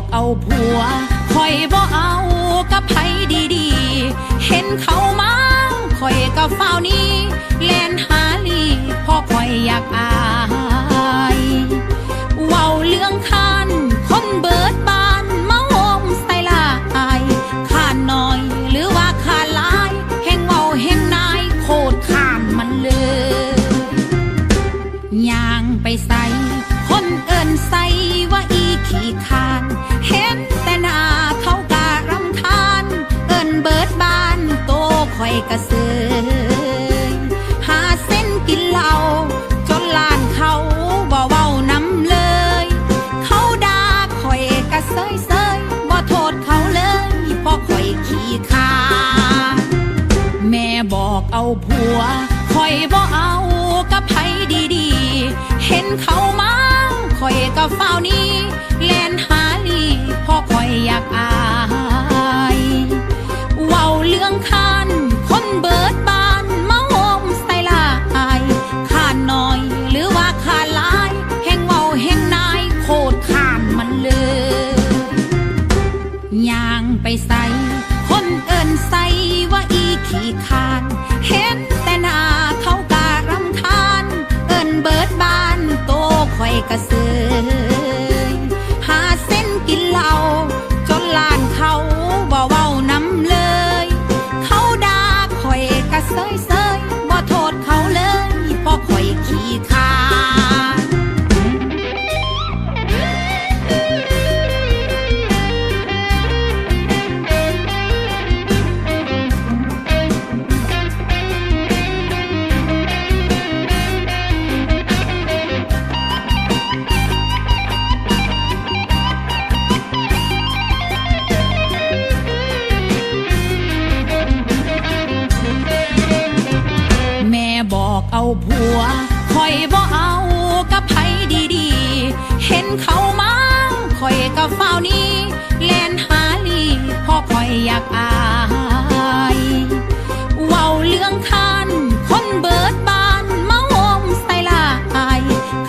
อกเอาผัวคอยบ่เอากับไผดีๆ เห็นเขามาคอยก็เฝ้านี้แล่นหาลีเพอคอยอยากอายเว้าเรื่องคานคนเบิดบานมาโฮมใส่ลายขานน้อยหรือว่าขานหลายแห่งเว้าแห่งนายโคตรขานมันเลยย่างไปใส่คนเอินใส่ว่าอีขี้คา อยกระเซยหาเส้นกินเหล้าจนลานเขาบ่เว้าน้ำเลย เขาด่าคอยกระเซยเซยบ่โทษเขาเลยเพราะคอยขี้คาแม่บอกเอาผัวคอยบ่เอา ค เอาผัวคอยบ่เอากับไผดีๆ เห็นเขามาคอยก็เฝ้านี้แล่นหาลีเพอคอยอยากอายเว้าเรื่องคานคนเบิดบานมาโฮมใส่ลาย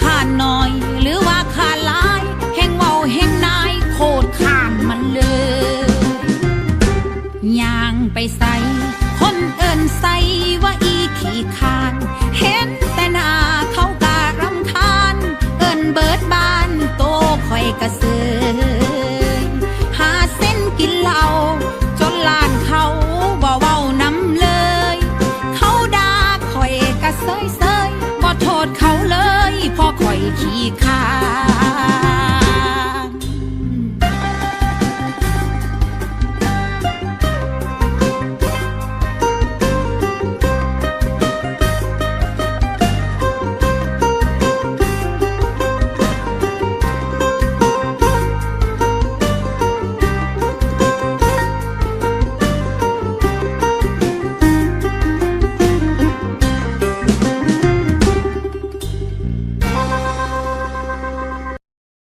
ขานน้อยหรือว่าขานลายแห่งเว้าแห่งนายโคตรขานมันเลยย่างไปใส่ คนเอินใส่ว่าอีขี้คาน เห็นแต่หน้าเขาการำคาญ เอินเบิดบานโตคอยกระเซยหาเส้นกินเหล้าจนลานเขาบ่เว้าน้ำเลย เขาด่าคอยกระเซยเซยบ่โทษเขาเลยเพอคอยขี้คร้า